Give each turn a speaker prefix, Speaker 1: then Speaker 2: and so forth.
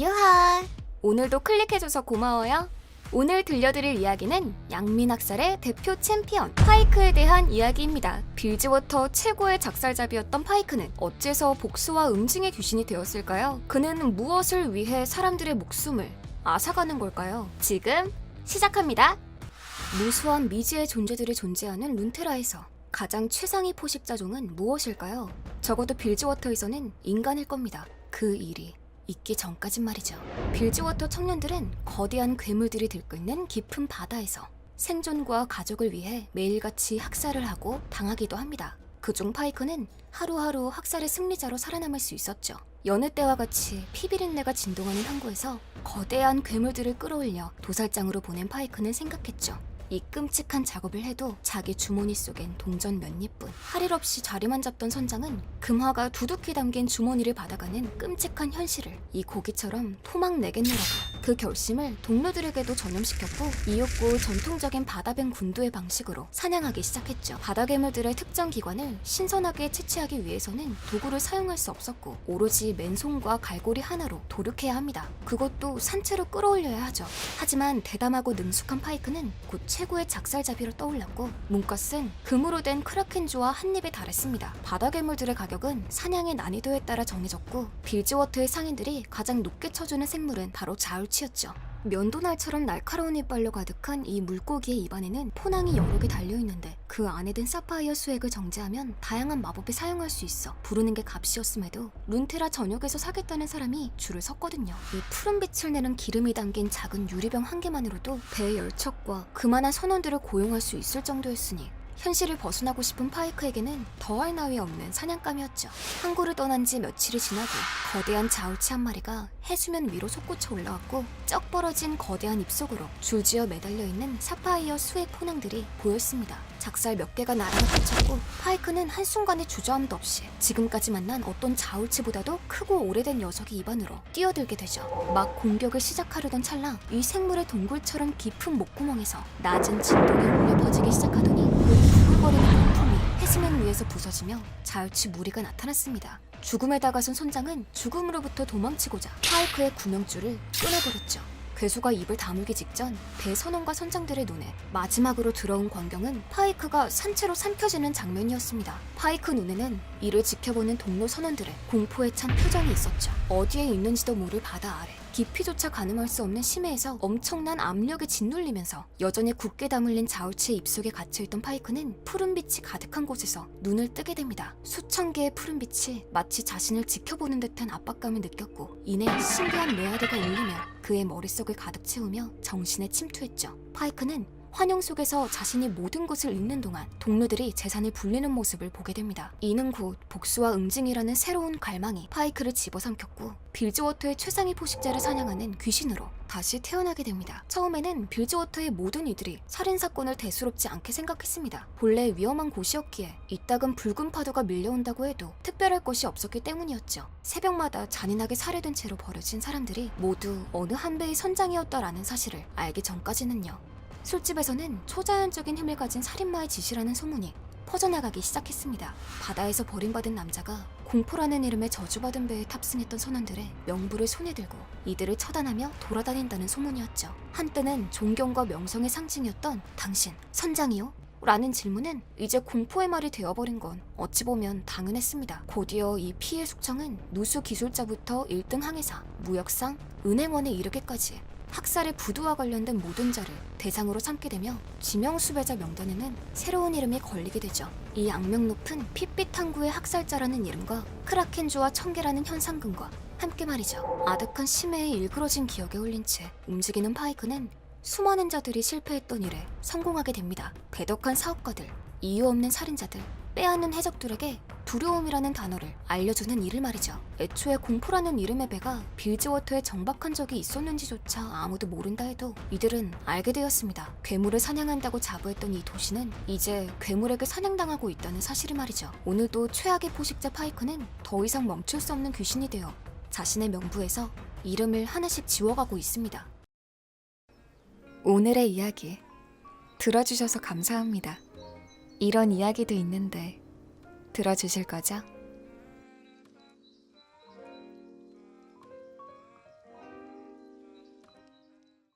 Speaker 1: 유하! 오늘도 클릭해줘서 고마워요. 오늘 들려드릴 이야기는 양민학살의 대표 챔피언 파이크에 대한 이야기입니다. 빌즈워터 최고의 작살잡이였던 파이크는 어째서 복수와 응징의 귀신이 되었을까요? 그는 무엇을 위해 사람들의 목숨을 앗아가는 걸까요? 지금 시작합니다. 무수한 미지의 존재들이 존재하는 룬테라에서 가장 최상위 포식자종은 무엇일까요? 적어도 빌즈워터에서는 인간일 겁니다. 그 일이 있기 전까진 말이죠. 빌즈워터 청년들은 거대한 괴물들이 들끓는 깊은 바다에서 생존과 가족을 위해 매일같이 학살을 하고 당하기도 합니다. 그중 파이크는 하루하루 학살의 승리자로 살아남을 수 있었죠. 여느 때와 같이 피비린내가 진동하는 항구에서 거대한 괴물들을 끌어올려 도살장으로 보낸 파이크는 생각했죠. 이 끔찍한 작업을 해도 자기 주머니 속엔 동전 몇 입뿐. 할 일 없이 자리만 잡던 선장은 금화가 두둑히 담긴 주머니를 받아가는 끔찍한 현실을 이 고기처럼 토막 내겠노라고 그 결심을 동료들에게도 전염시켰고 이윽고 전통적인 바다뱀 군도의 방식으로 사냥하기 시작했죠. 바다괴물들의 특정 기관을 신선하게 채취하기 위해서는 도구를 사용할 수 없었고 오로지 맨손과 갈고리 하나로 도륙해야 합니다. 그것도 산채로 끌어올려야 하죠. 하지만 대담하고 능숙한 파이크는 곧 최고의 작살잡이로 떠올랐고 문것은 금으로 된 크라켄주와 한 입에 달했습니다. 바다 괴물들의 가격은 사냥의 난이도에 따라 정해졌고 빌즈워터의 상인들이 가장 높게 쳐주는 생물은 바로 자울치였죠. 면도날처럼 날카로운 이빨로 가득한 이 물고기의 입안에는 포낭이 여러 개 달려있는데 그 안에 든 사파이어 수액을 정제하면 다양한 마법에 사용할 수 있어 부르는 게 값이었음에도 룬테라 전역에서 사겠다는 사람이 줄을 섰거든요. 이 푸른 빛을 내는 기름이 담긴 작은 유리병 한 개만으로도 배의 열척과 그만한 선원들을 고용할 수 있을 정도였으니 현실을 벗어나고 싶은 파이크에게는 더할 나위 없는 사냥감이었죠. 항구를 떠난 지 며칠이 지나고 거대한 자울치 한 마리가 해수면 위로 솟구쳐 올라왔고 쩍 벌어진 거대한 입속으로 줄지어 매달려 있는 사파이어 수액 포낭들이 보였습니다. 작살 몇 개가 나란히 펼쳤고 파이크는 한순간의 주저함도 없이 지금까지 만난 어떤 자울치보다도 크고 오래된 녀석의 입안으로 뛰어들게 되죠. 막 공격을 시작하려던 찰나 이 생물의 동굴처럼 깊은 목구멍에서 낮은 진동이 울려 퍼지기 시작하더니 위에서 부서지며 자울치 무리가 나타났습니다. 죽음에 다가선 손장은 죽음으로부터 도망치고자 파이크의 구명줄을 끊어버렸죠. 괴수가 입을 다물기 직전 배 선원과 선장들의 눈에 마지막으로 들어온 광경은 파이크가 산채로 삼켜지는 장면이었습니다. 파이크 눈에는 이를 지켜보는 동료 선원들의 공포에 찬 표정이 있었죠. 어디에 있는지도 모를 바다 아래 깊이조차 가늠할 수 없는 심해에서 엄청난 압력에 짓눌리면서 여전히 굳게 다물린 자울치의 입속에 갇혀있던 파이크는 푸른빛이 가득한 곳에서 눈을 뜨게 됩니다. 수천 개의 푸른빛이 마치 자신을 지켜보는 듯한 압박감을 느꼈고 이내 신비한 메아리가 울리며 그의 머릿속을 가득 채우며 정신에 침투했죠. 파이크는 환영 속에서 자신이 모든 것을 잃는 동안 동료들이 재산을 불리는 모습을 보게 됩니다. 이는 곧 복수와 응징이라는 새로운 갈망이 파이크를 집어삼켰고 빌즈워터의 최상위 포식자를 사냥하는 귀신으로 다시 태어나게 됩니다. 처음에는 빌즈워터의 모든 이들이 살인사건을 대수롭지 않게 생각했습니다. 본래 위험한 곳이었기에 이따금 붉은 파도가 밀려온다고 해도 특별할 것이 없었기 때문이었죠. 새벽마다 잔인하게 살해된 채로 버려진 사람들이 모두 어느 한 배의 선장이었다라는 사실을 알기 전까지는요. 술집에서는 초자연적인 힘을 가진 살인마의 짓이라는 소문이 퍼져나가기 시작했습니다. 바다에서 버림받은 남자가 공포라는 이름의 저주받은 배에 탑승했던 선원들의 명부를 손에 들고 이들을 처단하며 돌아다닌다는 소문이었죠. 한때는 존경과 명성의 상징이었던 당신, 선장이요? 라는 질문은 이제 공포의 말이 되어버린 건 어찌 보면 당연했습니다. 곧이어 이 피해 숙청은 누수 기술자부터 1등 항해사, 무역상, 은행원에 이르기까지 학살의 부두와 관련된 모든 자를 대상으로 삼게 되며 지명 수배자 명단에는 새로운 이름이 걸리게 되죠. 이 악명 높은 핏빛 항구의 학살자라는 이름과 크라켄주와 청계라는 현상금과 함께 말이죠. 아득한 심해에 일그러진 기억에 홀린 채 움직이는 파이크는 수많은 자들이 실패했던 일에 성공하게 됩니다. 배덕한 사업가들, 이유 없는 살인자들, 빼앗는 해적들에게 두려움이라는 단어를 알려주는 일을 말이죠. 애초에 공포라는 이름의 배가 빌즈워터에 정박한 적이 있었는지조차 아무도 모른다 해도 이들은 알게 되었습니다. 괴물을 사냥한다고 자부했던 이 도시는 이제 괴물에게 사냥당하고 있다는 사실을 말이죠. 오늘도 최악의 포식자 파이크는 더 이상 멈출 수 없는 귀신이 되어 자신의 명부에서 이름을 하나씩 지워가고 있습니다. 오늘의 이야기 들어주셔서 감사합니다. 이런 이야기도 있는데 들어주실 거죠?